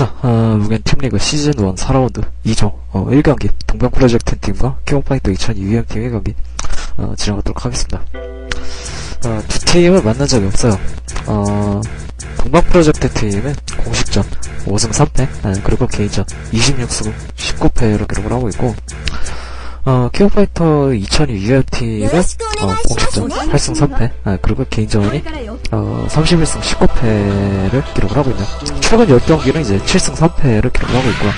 자, 어, 무겐 팀리그 시즌 1 4라운드 2조 어, 1경기 동병 프로젝트 팀과 킹오파이터 2002 UM팀의 경기 어, 진행하도록 하겠습니다. 어, 두 팀을 만난 적이 없어요. 어, 동방 프로젝트 팀은 공식전 5승 3패, 아, 그리고 개인전 26승 19패로 기록을 하고 있고, 어, 킹오파이터 2002 UM팀은 어, 공식전 8승 3패, 아, 그리고 개인전이 어, 31승 19패를 기록을 하고 있네요. 최근 10경기는 이제 7승 3패를 기록을 하고 있고요.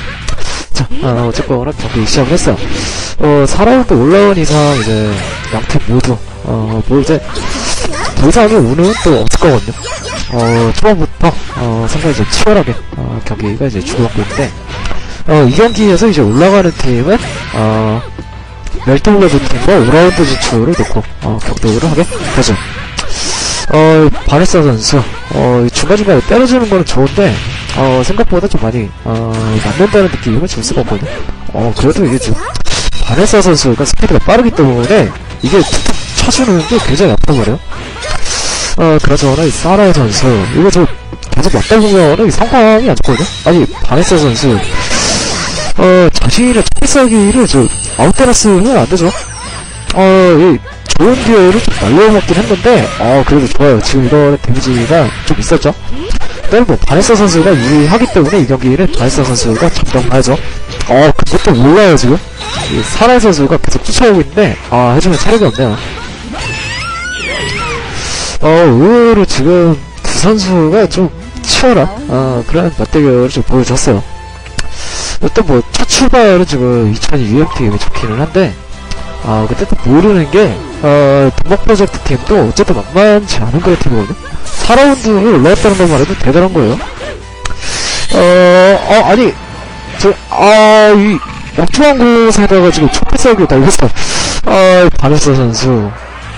자, 어, 어쨌거나 경기 시작을 했어요. 어, 4라운드 올라온 이상 이제 양팀 모두, 어, 뭐 이제 더 이상의 운은 또 없을 거거든요. 어, 초반부터, 어, 상당히 좀 치열하게, 어, 경기가 이제 주고받고 있는데, 어, 이 경기에서 이제 올라가는 팀은, 어, 멜통레드 팀과 5라운드 진출을 놓고, 어, 격돌을 하게 되죠. 어, 바네사 선수, 어, 중간중간에 때려주는 거는 좋은데, 어, 생각보다 좀 많이, 어, 맞는다는 느낌을 줄 수가 없거든요. 어, 그래도 이게 좀, 바네사 선수가 스피드가 빠르기 때문에, 이게 툭툭 쳐주는 게 굉장히 아프단 말이에요. 어, 그나저나 이 사라의 선수, 이거 저, 계속 맞다 보면은 이 상황이 안 좋거든요? 아니, 바네사 선수, 어, 자신의 초기사기를 저, 아웃테라스는 안 되죠. 어, 이, 좋은 기회를 좀 날려먹긴 했는데, 어, 그래도 좋아요. 지금 이번에 데미지가 좀 있었죠. 일단 뭐, 바네사 선수가 유리하기 때문에 이 경기는 바네사 선수가 점령하죠. 어, 그것도 몰라요, 지금. 이 사라의 선수가 계속 쫓아오고 있는데, 아, 해주면 체력이 없네요. 어, 의외로 지금 두 선수가 좀 치열한, 어, 그런 맞대결을 좀 보여줬어요. 일단 뭐, 첫 출발은 지금 2002 UMP가 좋기는 한데, 아, 근데 또 모르는 게, 어, 동막 프로젝트 팀도 어쨌든 만만치 않은 그런 팀이거든요? 4라운드에 올라왔다는 것만 해도 대단한 거예요. 어, 어, 아니, 저, 아, 이, 곳에다가 지금 초패싸기를 달렸어. 아, 바네스 선수.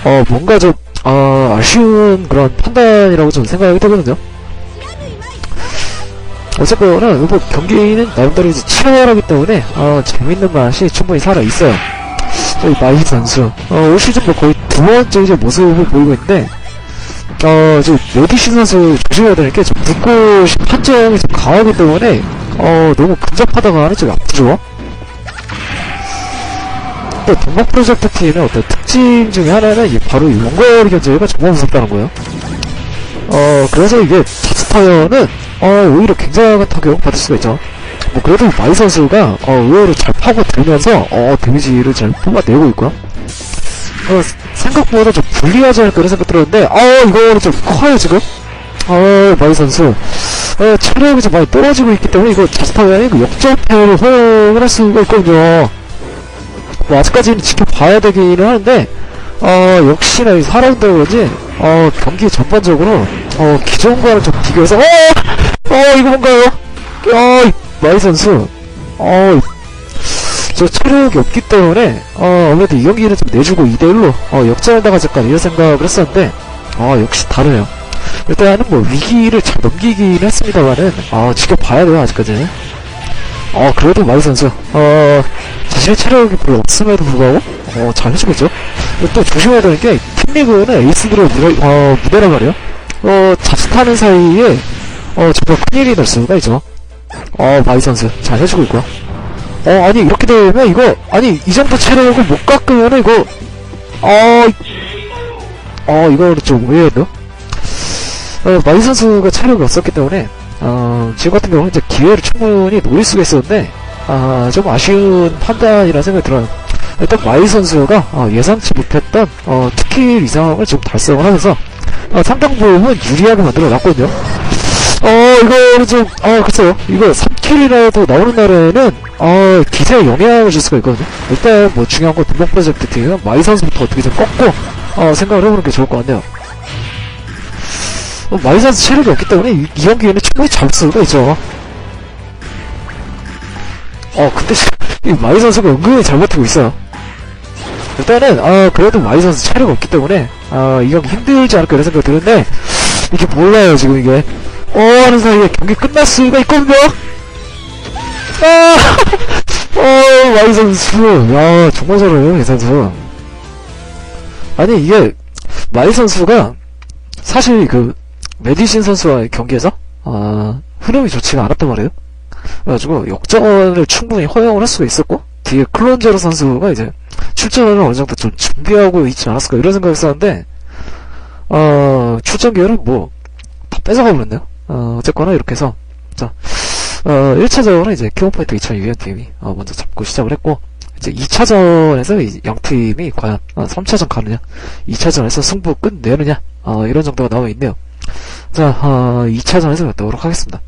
어, 뭔가 좀, 어, 아쉬운 그런 판단이라고 좀 생각이 되거든요. 어쨌거나, 이번 경기는 나름대로 이제 치열하기 때문에, 어, 재밌는 맛이 충분히 살아있어요. 저희 마이 선수, 어, 올 시즌 뭐 거의 두 번째 이제 모습을 보이고 있는데, 어, 지금 메디시 선수 조심해야 되는 게, 좀 붙고 싶은 판정이 좀 강하기 때문에, 어, 너무 근접하다가 하는 좀 아프죠? 또, 동방 프로젝트 팀의 어떤 특징 중에 하나는, 이게 바로 이 원거리 견제가 정말 무섭다는 거예요. 어, 그래서 이게, 자스타이어는, 어, 오히려 굉장한 타격 받을 수가 있죠. 뭐, 그래도 마이 선수가, 어, 의외로 잘 파고 들면서, 어, 데미지를 잘 뽑아내고 있고요. 어, 생각보다 좀 불리하지 않을까 그런 생각 들었는데, 어, 이거는 좀 커요, 지금. 어, 마이 선수. 어, 체력이 좀 많이 떨어지고 있기 때문에, 이거 자스타이어의 그 역전패를 허용을 할 수가 있거든요. 뭐, 아직까지는 지켜봐야 되기는 하는데, 어, 역시나 이 4라운드 그런지, 어, 경기 전반적으로, 어, 기존과는 좀 비교해서, 어! 어, 이거 뭔가요? 어, 이 마이 선수, 어, 저 체력이 없기 때문에, 어, 아무래도 이 경기를 좀 내주고 2대1로, 어, 역전을 않까 이런 생각을 했었는데, 어, 역시 다르네요. 일단은 뭐, 위기를 잘 넘기긴 했습니다만은, 어, 지켜봐야 돼요, 아직까지는. 어, 그래도 마이 선수, 어, 자신의 체력이 별로 없음에도 불구하고, 어, 잘 해주고 있죠. 또 조심해야 되는 게, 팀리그는 에이스들의 무대, 어, 무대란 말이에요. 어, 자칫하는 사이에, 어, 정말 큰일이 날 수가 있죠. 어, 마이 선수, 잘 해주고 있고요. 어, 아니, 이렇게 되면, 이거, 아니, 이 정도 체력을 못 깎으면은, 이거, 어, 어, 이거는 좀 의외인데요? 어, 마이 선수가 체력이 없었기 때문에, 어, 지금 같은 경우는 이제 기회를 충분히 노릴 수가 있었는데, 아, 좀 아쉬운 판단이라는 생각이 들어요. 일단 마이 선수가 어, 예상치 못했던 어, 투킬 이상을 좀 달성을 하면서 어, 상당 부분 유리하게 만들어 놨거든요. 어, 이거는 좀, 어, 글쎄요. 이거 3킬이라도 나오는 날에는, 어, 기세에 영향을 줄 수가 있거든요. 일단, 뭐, 중요한 건 등록 프로젝트 팀은 마이 선수부터 어떻게 좀 꺾고, 어, 생각을 해보는 게 좋을 것 같네요. 어, 마이 선수 체력이 없기 때문에 이, 이 경기에는 충분히 잡을 수가 있죠. 어, 근데, 이 마이 선수가 은근히 잘 버티고 있어요. 일단은, 어, 그래도 마이 선수 체력이 없기 때문에, 어, 이 경기 힘들지 않을까 이런 생각이 드는데, 이게 몰라요, 지금 이게. 어, 하는 사이에 경기 끝날 수가 있거든요? 아! 어, 마이 선수. 야, 정말 잘해요, 이 선수. 아니, 이게, 마이 선수가, 사실 그, 메디신 선수와의 경기에서, 아, 흐름이 좋지가 않았단 말이에요? 그래가지고 역전을 충분히 허용을 할 수가 있었고 뒤에 클론제로 선수가 이제 출전을 어느 정도 좀 준비하고 있지 않았을까 이런 생각이 있었는데 어 출전 기회를 뭐 다 뺏어가 버렸네요. 어 어쨌거나 이렇게 해서 자 어, 1차전은 이제 키움파이터 2002년 팀이 어, 먼저 잡고 시작을 했고 이제 2차전에서 이 양팀이 과연 어, 3차전 가느냐 2차전에서 승부 끝내느냐 어, 이런 정도가 나와 있네요. 자, 어, 2차전에서 뵙도록 하겠습니다.